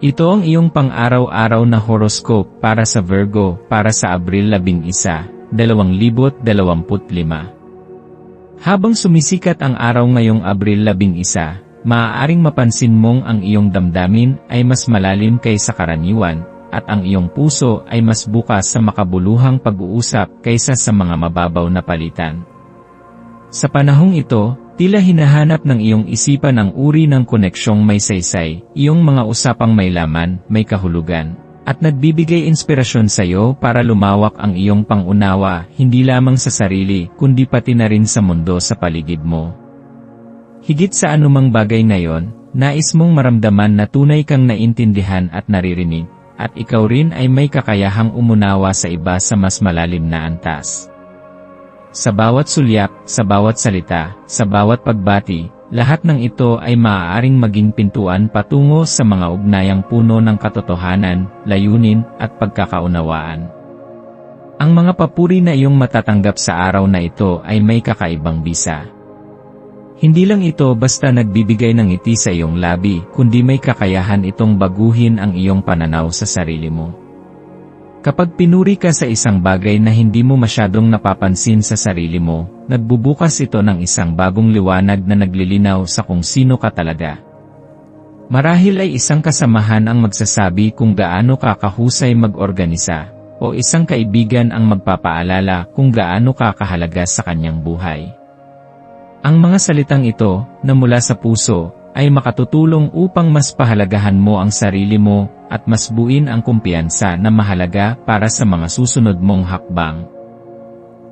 Ito ang iyong pang-araw-araw na horoscope para sa Virgo para sa Abril 11, 2025. Habang sumisikat ang araw ngayong Abril 11, maaaring mapansin mong ang iyong damdamin ay mas malalim kaysa karaniwan, at ang iyong puso ay mas bukas sa makabuluhang pag-uusap kaysa sa mga mababaw na palitan. Sa panahong ito, Tila hinahanap ng iyong isipan ang uri ng koneksyong may saysay, iyong mga usapang may laman, may kahulugan, at nagbibigay inspirasyon sa iyo para lumawak ang iyong pangunawa hindi lamang sa sarili kundi pati na rin sa mundo sa paligid mo. Higit sa anumang bagay ngayon, nais mong maramdaman na tunay kang naintindihan at naririnig, at ikaw rin ay may kakayahang umunawa sa iba sa mas malalim na antas. Sa bawat sulyap, sa bawat salita, sa bawat pagbati, lahat ng ito ay maaaring maging pintuan patungo sa mga ugnayang puno ng katotohanan, layunin, at pagkakaunawaan. Ang mga papuri na iyong matatanggap sa araw na ito ay may kakaibang bisa. Hindi lang ito basta nagbibigay ng ngiti sa iyong labi, kundi may kakayahan itong baguhin ang iyong pananaw sa sarili mo. Kapag pinuri ka sa isang bagay na hindi mo masyadong napapansin sa sarili mo, nagbubukas ito ng isang bagong liwanag na naglilinaw sa kung sino ka talaga. Marahil ay isang kasamahan ang magsasabi kung gaano ka kahusay mag-organisa, o isang kaibigan ang magpapaalala kung gaano ka kahalaga sa kanyang buhay. Ang mga salitang ito, na mula sa puso, ay makatutulong upang mas pahalagahan mo ang sarili mo at mas buin ang kumpiyansa na mahalaga para sa mga susunod mong hakbang.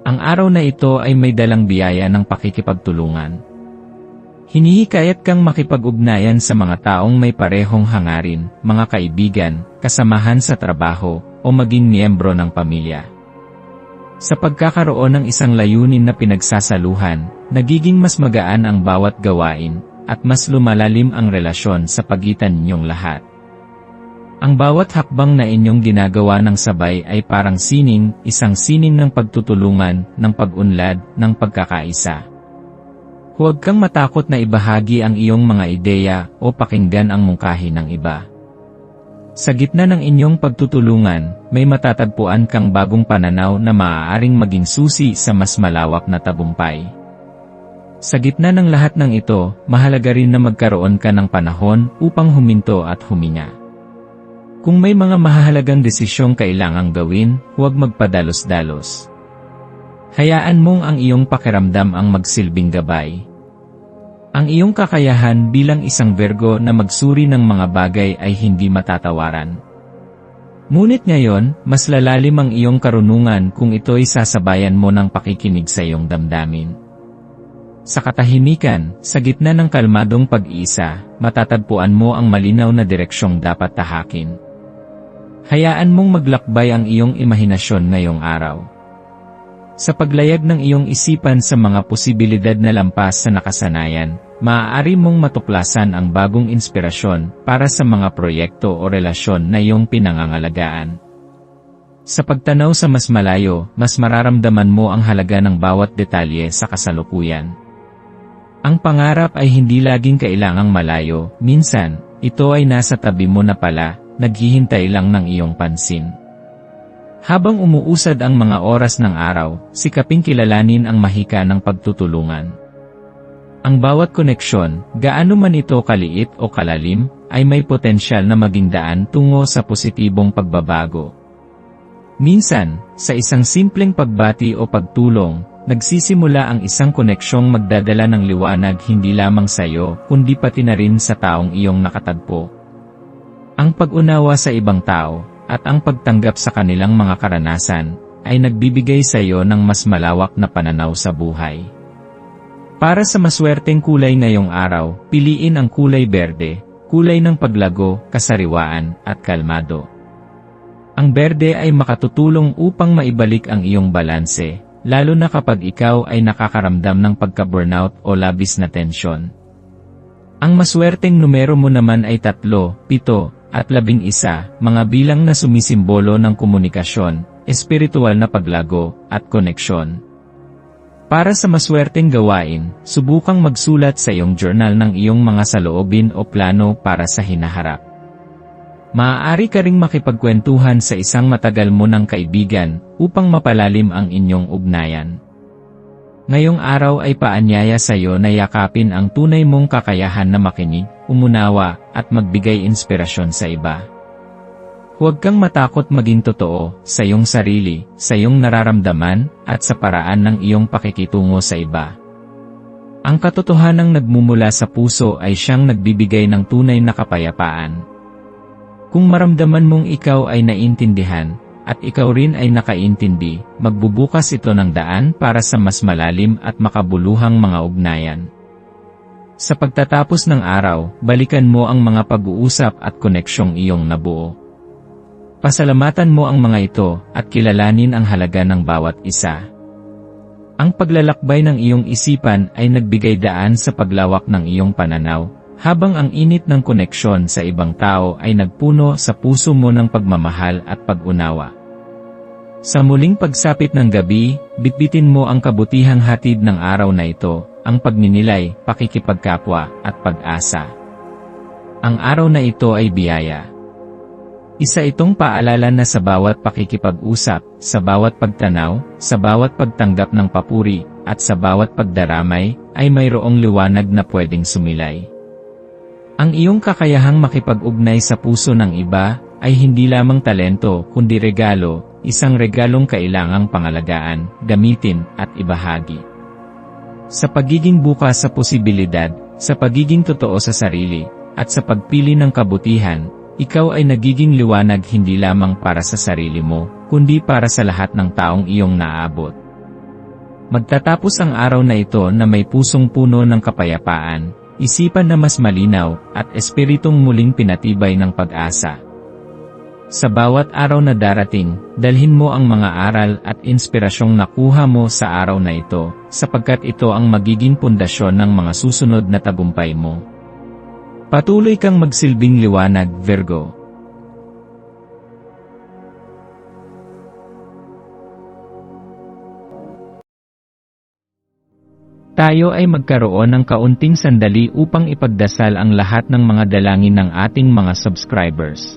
Ang araw na ito ay may dalang biyaya ng pakikipagtulungan. Hinihikayat kang makipag-ugnayan sa mga taong may parehong hangarin, mga kaibigan, kasamahan sa trabaho, o maging miyembro ng pamilya. Sa pagkakaroon ng isang layunin na pinagsasaluhan, nagiging mas magaan ang bawat gawain, at mas lumalalim ang relasyon sa pagitan ninyong lahat. Ang bawat hakbang na inyong ginagawa ng sabay ay parang sining, isang sining ng pagtutulungan, ng pag-unlad, ng pagkakaisa. Huwag kang matakot na ibahagi ang iyong mga ideya o pakinggan ang mungkahi ng iba. Sa gitna ng inyong pagtutulungan, may matatagpuan kang bagong pananaw na maaaring maging susi sa mas malawak na tabumpay. Sa gitna ng lahat ng ito, mahalaga rin na magkaroon ka ng panahon upang huminto at huminga. Kung may mga mahalagang desisyong kailangang gawin, huwag magpadalos-dalos. Hayaan mong ang iyong pakiramdam ang magsilbing gabay. Ang iyong kakayahan bilang isang Virgo na magsuri ng mga bagay ay hindi matatawaran. Ngunit ngayon, mas lalalim ang iyong karunungan kung ito'y sasabayan mo ng pakikinig sa iyong damdamin. Sa katahimikan, sa gitna ng kalmadong pag-iisa, matatagpuan mo ang malinaw na direksyong dapat tahakin. Hayaan mong maglakbay ang iyong imahinasyon ngayong araw. Sa paglayag ng iyong isipan sa mga posibilidad na lampas sa nakasanayan, maaari mong matuklasan ang bagong inspirasyon para sa mga proyekto o relasyon na iyong pinangangalagaan. Sa pagtanaw sa mas malayo, mas mararamdaman mo ang halaga ng bawat detalye sa kasalukuyan. Ang pangarap ay hindi laging kailangang malayo, minsan, ito ay nasa tabi mo na pala, naghihintay lang ng iyong pansin. Habang umuusad ang mga oras ng araw, sikaping kilalanin ang mahika ng pagtutulungan. Ang bawat koneksyon, gaano man ito kaliit o kalalim, ay may potensyal na maging daan tungo sa positibong pagbabago. Minsan, sa isang simpleng pagbati o pagtulong, nagsisimula ang isang koneksyong magdadala ng liwanag hindi lamang sa iyo, kundi pati na rin sa taong iyong nakatagpo. Ang pag-unawa sa ibang tao, at ang pagtanggap sa kanilang mga karanasan, ay nagbibigay sa iyo ng mas malawak na pananaw sa buhay. Para sa maswerteng kulay ngayong araw, piliin ang kulay berde, kulay ng paglago, kasariwaan, at kalmado. Ang berde ay makatutulong upang maibalik ang iyong balanse, lalo na kapag ikaw ay nakakaramdam ng pagka-burnout o labis na tensyon. Ang maswerteng numero mo naman ay tatlo, pito, at labing isa, mga bilang na sumisimbolo ng komunikasyon, espiritual na paglago, at koneksyon. Para sa maswerteng gawain, subukang magsulat sa iyong journal ng iyong mga saloobin o plano para sa hinaharap. Maaari ka ring makipagkwentuhan sa isang matagal mo ng kaibigan upang mapalalim ang inyong ugnayan. Ngayong araw ay paanyaya sa iyo na yakapin ang tunay mong kakayahan na makinig, umunawa, at magbigay inspirasyon sa iba. Huwag kang matakot maging totoo sa iyong sarili, sa iyong nararamdaman, at sa paraan ng iyong pakikitungo sa iba. Ang katotohanang nagmumula sa puso ay siyang nagbibigay ng tunay na kapayapaan. Kung maramdaman mong ikaw ay naintindihan, at ikaw rin ay nakaintindi, magbubukas ito ng daan para sa mas malalim at makabuluhang mga ugnayan. Sa pagtatapos ng araw, balikan mo ang mga pag-uusap at koneksyong iyong nabuo. Pasalamatan mo ang mga ito at kilalanin ang halaga ng bawat isa. Ang paglalakbay ng iyong isipan ay nagbigay daan sa paglawak ng iyong pananaw, habang ang init ng koneksyon sa ibang tao ay nagpuno sa puso mo ng pagmamahal at pag-unawa. Sa muling pagsapit ng gabi, bitbitin mo ang kabutihang hatid ng araw na ito, ang pagninilay, pakikipagkapwa, at pag-asa. Ang araw na ito ay biyaya. Isa itong paalala na sa bawat pakikipag-usap, sa bawat pagtanaw, sa bawat pagtanggap ng papuri, at sa bawat pagdaramay, ay mayroong liwanag na pwedeng sumilay. Ang iyong kakayahang makipag-ugnay sa puso ng iba, ay hindi lamang talento, kundi regalo, isang regalong kailangang pangalagaan, gamitin, at ibahagi. Sa pagiging bukas sa posibilidad, sa pagiging totoo sa sarili, at sa pagpili ng kabutihan, ikaw ay nagiging liwanag hindi lamang para sa sarili mo, kundi para sa lahat ng taong iyong naabot. Magtatapos ang araw na ito na may pusong puno ng kapayapaan, isipan na mas malinaw, at espiritong muling pinatibay ng pag-asa. Sa bawat araw na darating, dalhin mo ang mga aral at inspirasyong nakuha mo sa araw na ito, sapagkat ito ang magiging pundasyon ng mga susunod na tagumpay mo. Patuloy kang magsilbing liwanag, Virgo. Tayo ay magkaroon ng kaunting sandali upang ipagdasal ang lahat ng mga dalangin ng ating mga subscribers,